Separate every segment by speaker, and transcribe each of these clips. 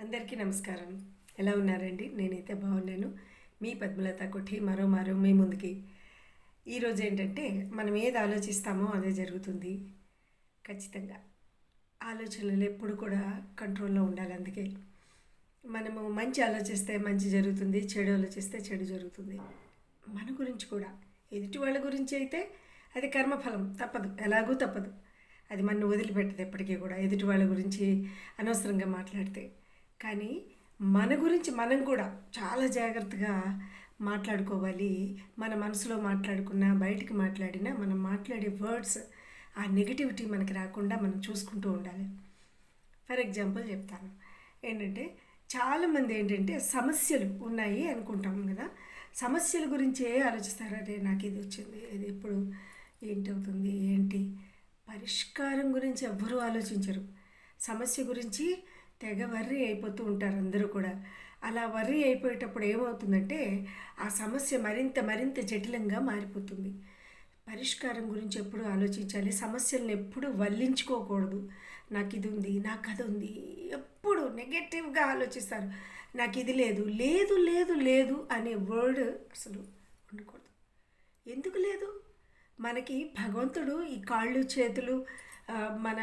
Speaker 1: అందరికీ నమస్కారం. ఎలా ఉన్నారండి? నేనైతే బాగున్నాను. మీ పద్మలత కొట్టి మరో మరో మీ ముందుకి. ఈరోజు ఏంటంటే మనం ఏది ఆలోచిస్తామో అదే జరుగుతుంది. ఖచ్చితంగా. ఆలోచనలు ఎప్పుడు కూడా కంట్రోల్లో ఉండాలి అందుకే. మనము మంచి ఆలోచిస్తే మంచి జరుగుతుంది చెడు ఆలోచిస్తే చెడు జరుగుతుంది. మన గురించి కూడా. ఎదుటి వాళ్ళ గురించి అయితే అది కర్మఫలం. తప్పదు. ఎలాగూ తప్పదు. అది మన వదిలిపెట్టదు ఎప్పటికీ కూడా. ఎదుటి వాళ్ళ గురించి అనవసరంగా మాట్లాడితే. కానీ మన గురించి మనం కూడా చాలా జాగ్రత్తగా మాట్లాడుకోవాలి. మన మనసులో మాట్లాడుకున్నా బయటికి మాట్లాడినా మనం మాట్లాడే వర్డ్స్ ఆ నెగిటివిటీ మనకి రాకుండా మనం చూసుకుంటూ ఉండాలి. ఫర్ ఎగ్జాంపుల్ చెప్తాను. ఏంటంటే చాలామంది ఏంటంటే సమస్యలు ఉన్నాయి అనుకుంటాం కదా. సమస్యల గురించే ఆలోచిస్తారు అరే నాకు ఇది వచ్చింది ఇది ఎప్పుడు ఏంటవుతుంది ఏంటి? పరిష్కారం గురించి ఎవ్వరూ ఆలోచించరు. సమస్య గురించి తెగ వర్రీ అయిపోతూ ఉంటారు అందరూ కూడా. అలా వర్రీ అయిపోయేటప్పుడు ఏమవుతుందంటే ఆ సమస్య మరింత మరింత జటిలంగా మారిపోతుంది. పరిష్కారం గురించి ఎప్పుడు ఆలోచించాలి. సమస్యలను ఎప్పుడు వల్లించుకోకూడదు. నాకు ఇది ఉంది నాకు అది ఉంది. ఎప్పుడు నెగటివ్గా ఆలోచిస్తారు. నాకు ఇది లేదు లేదు లేదు లేదు అనే వర్డ్ అసలు ఉండకూడదు. ఎందుకు లేదు? మనకి భగవంతుడు ఈ కాళ్ళు చేతులు మన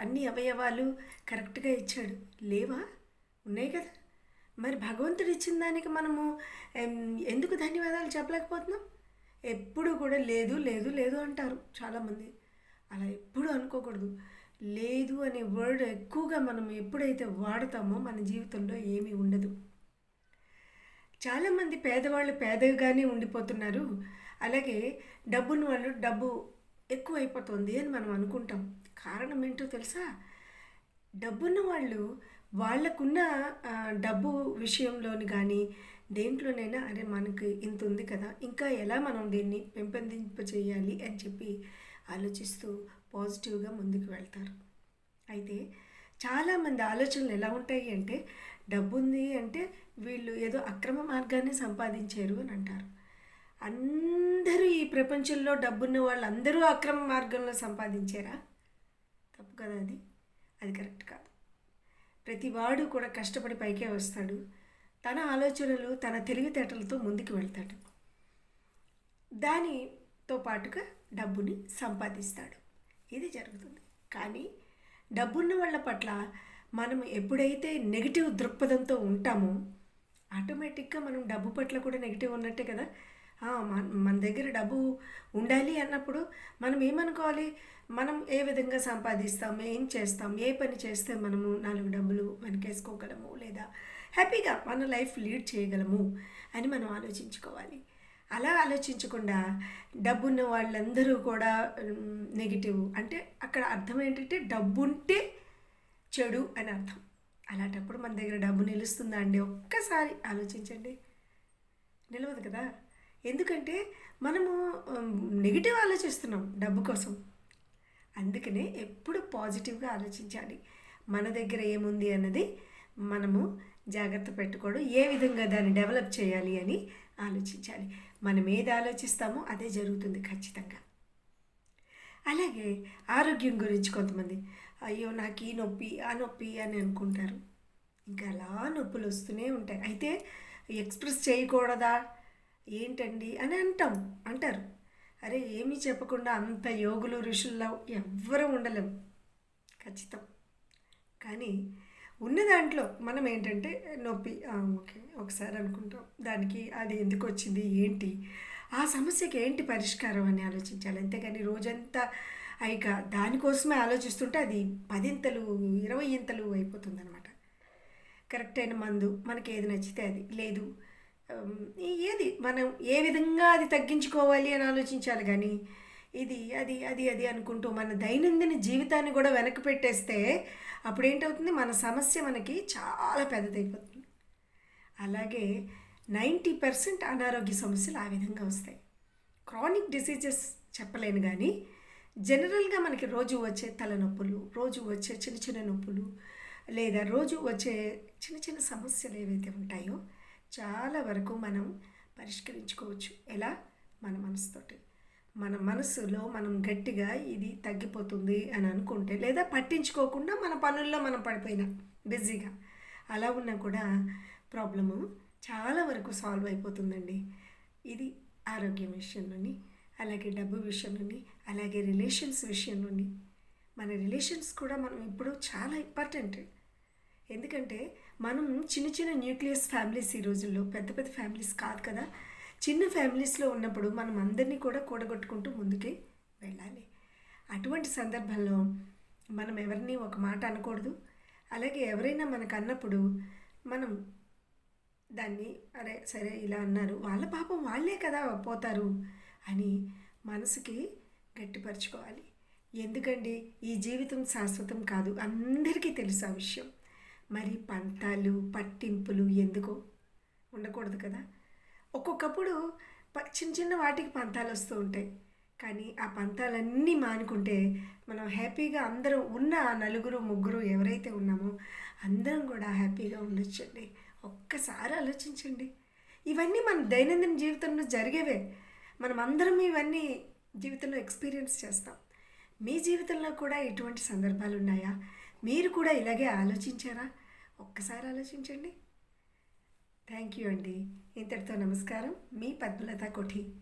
Speaker 1: అన్ని అవయవాలు కరెక్ట్గా ఇచ్చాడు. లేవా? ఉన్నాయి కదా. మరి భగవంతుడు ఇచ్చిన దానికి మనము ఎందుకు ధన్యవాదాలు చెప్పలేకపోతున్నాం? ఎప్పుడు కూడా లేదు లేదు లేదు అంటారు చాలామంది. అలా ఎప్పుడు అనుకోకూడదు. లేదు అనే వర్డ్ ఎక్కువగా మనం ఎప్పుడైతే వాడతామో మన జీవితంలో ఏమీ ఉండదు. చాలామంది పేదవాళ్ళు పేదగానే ఉండిపోతున్నారు. అలాగే డబ్బున్న వాళ్ళు డబ్బు ఎక్కువ అయిపోతుంది అని మనం అనుకుంటాం. కారణం ఏంటో తెలుసా? డబ్బున్న వాళ్ళు వాళ్ళకున్న డబ్బు విషయంలోని కానీ దేంట్లోనైనా అరే మనకి ఇంత ఉంది కదా ఇంకా ఎలా మనం దీన్ని పెంపొందింప చేయాలి అని చెప్పి ఆలోచిస్తూ పాజిటివ్గా ముందుకు వెళ్తారు. అయితే చాలామంది ఆలోచనలు ఎలా ఉంటాయి అంటే డబ్బు ఉంది అంటే వీళ్ళు ఏదో అక్రమ మార్గాన్ని సంపాదించారు అని అంటారు. అందరూ ఈ ప్రపంచంలో డబ్బున్న వాళ్ళందరూ అక్రమ మార్గంలో సంపాదించారా? తప్పు కదా అది. అది కరెక్ట్ కాదు. ప్రతి వాడు కూడా కష్టపడి పైకే వస్తాడు. తన ఆలోచనలు తన తెలివితేటలతో ముందుకు వెళ్తాడు. దానితో పాటుగా డబ్బుని సంపాదిస్తాడు. ఇది జరుగుతుంది. కానీ డబ్బున్న వాళ్ళ పట్ల మనం ఎప్పుడైతే నెగిటివ్ దృక్పథంతో ఉంటామో ఆటోమేటిక్గా మనం డబ్బు పట్ల కూడా నెగిటివ్ ఉన్నట్టే కదా. మన మన దగ్గర డబ్బు ఉండాలి అన్నప్పుడు మనం ఏమనుకోవాలి? మనం ఏ విధంగా సంపాదిస్తాం? ఏం చేస్తాం? ఏ పని చేస్తే మనము నాలుగు డబ్బులు వెనకేసుకోగలము లేదా? హ్యాపీగా మన లైఫ్ లీడ్ చేయగలము అని మనం ఆలోచించుకోవాలి. అలా ఆలోచించకుండా డబ్బున్న వాళ్ళందరూ కూడా నెగిటివ్ అంటే అక్కడ అర్థం ఏంటంటే డబ్బు ఉంటే చెడు అని అర్థం. అలాంటప్పుడు మన దగ్గర డబ్బు నిలుస్తుందా అండి? ఒక్కసారి ఆలోచించండి. నిలవదు కదా? ఎందుకంటే మనము నెగిటివ్ ఆలోచిస్తున్నాం డబ్బు కోసం. అందుకనే ఎప్పుడు పాజిటివ్గా ఆలోచించాలి. మన దగ్గర ఏముంది అన్నది మనము జాగ్రత్త పెట్టుకోవడం ఏ విధంగా దాన్ని డెవలప్ చేయాలి అని ఆలోచించాలి. మనం ఏది ఆలోచిస్తామో అదే జరుగుతుంది ఖచ్చితంగా. అలాగే ఆరోగ్యం గురించి కొంతమంది అయ్యో నాకు ఈ నొప్పి ఆ నొప్పి అని అనుకుంటారు. ఇంకా అలా నొప్పులు వస్తూనే ఉంటాయి. అయితే ఎక్స్ప్రెస్ చేయకూడదా? ఏంటండి అని అంటాం అంటారు. అరే ఏమీ చెప్పకుండా అంత యోగులు ఋషుల్లో ఎవ్వరూ ఉండలేం. ఖచ్చితం. కానీ ఉన్న దాంట్లో మనం ఏంటంటే నొప్పి ఓకే ఒకసారి అనుకుంటాం. దానికి అది ఎందుకు వచ్చింది ఏంటి? ఆ సమస్యకి ఏంటి పరిష్కారం అని ఆలోచించాలి. అంతేకాని రోజంతా ఇక దానికోసమే ఆలోచిస్తుంటే అది పదింతలు ఇరవై ఇంతలు అయిపోతుంది అనమాట కరెక్ట్ అయిన మందు మనకి ఏది నచ్చితే అది. లేదు ఏది? మనం ఏ విధంగా అది తగ్గించుకోవాలి అని ఆలోచించాలి కానీ ఇది అది అది అది అనుకుంటూ మన దైనందిన జీవితాన్ని కూడా వెనక్కి పెట్టేస్తే అప్పుడు ఏంటవుతుంది మన సమస్య మనకి చాలా పెద్దదైపోతుంది. అలాగే నైంటీ పర్సెంట్ అనారోగ్య సమస్యలు ఆ విధంగా వస్తాయి. క్రానిక్ డిసీజెస్ చెప్పలేను కానీ జనరల్గా మనకి రోజు వచ్చే తలనొప్పులు రోజు వచ్చే చిన్న చిన్న నొప్పులు లేదా రోజు వచ్చే చిన్న చిన్న సమస్యలు ఏవైతే ఉంటాయో చాలా వరకు మనం పరిష్కరించుకోవచ్చు. ఎలా? మన మనసుతోటి. మన మనసులో మనం గట్టిగా ఇది తగ్గిపోతుంది అని అనుకుంటే లేదా పట్టించుకోకుండా మన పనుల్లో మనం పడిపోయినా బిజీగా అలా ఉన్నా కూడా ప్రాబ్లము చాలా వరకు సాల్వ్ అయిపోతుందండి. ఇది ఆరోగ్యం విషయంలోని అలాగే డబ్బు విషయంలోని అలాగే రిలేషన్స్ విషయంలోని. మన రిలేషన్స్ కూడా మనం ఇప్పుడు చాలా ఇంపార్టెంట్. ఎందుకంటే మనం చిన్న చిన్న న్యూక్లియస్ ఫ్యామిలీస్ ఈ రోజుల్లో పెద్ద పెద్ద ఫ్యామిలీస్ కాదు కదా. చిన్న ఫ్యామిలీస్లో ఉన్నప్పుడు మనం అందరినీ కూడా కూడగొట్టుకుంటూ ముందుకే వెళ్ళాలి. అటువంటి సందర్భంలో మనం ఎవరిని ఒక మాట అనకూడదు. అలాగే ఎవరైనా మనకు అన్నప్పుడు మనం దాన్ని అరే సరే ఇలా అన్నారు. వాళ్ళ పాపం వాళ్ళే కదా పోతారు అని మనసుకి గట్టిపరచుకోవాలి. ఎందుకండి? ఈ జీవితం శాశ్వతం కాదు. అందరికీ తెలుసు ఆ విషయం. మరి పంతాలు పట్టింపులు ఎందుకో ఉండకూడదు కదా? ఒక్కొక్కప్పుడు చిన్న చిన్న వాటికి పంతాలు వస్తూ ఉంటాయి. కానీ ఆ పంతాలన్నీ మానుకుంటే మనం హ్యాపీగా అందరం ఉన్న ఆ నలుగురు ముగ్గురు ఎవరైతే ఉన్నామో అందరం కూడా హ్యాపీగా ఉండొచ్చండి. ఒక్కసారి ఆలోచించండి. ఇవన్నీ మన దైనందిన జీవితంలో జరిగేవే. మనం అందరం ఇవన్నీ జీవితంలో ఎక్స్పీరియన్స్ చేస్తాం. మీ జీవితంలో కూడా ఇటువంటి సందర్భాలు ఉన్నాయా మీరు కూడా ఇలాగే ఆలోచించారా? ఒక్కసారి ఆలోచించండి. థ్యాంక్ యూ అండి. ఇంతటితో నమస్కారం. మీ పద్మలత కొఠి.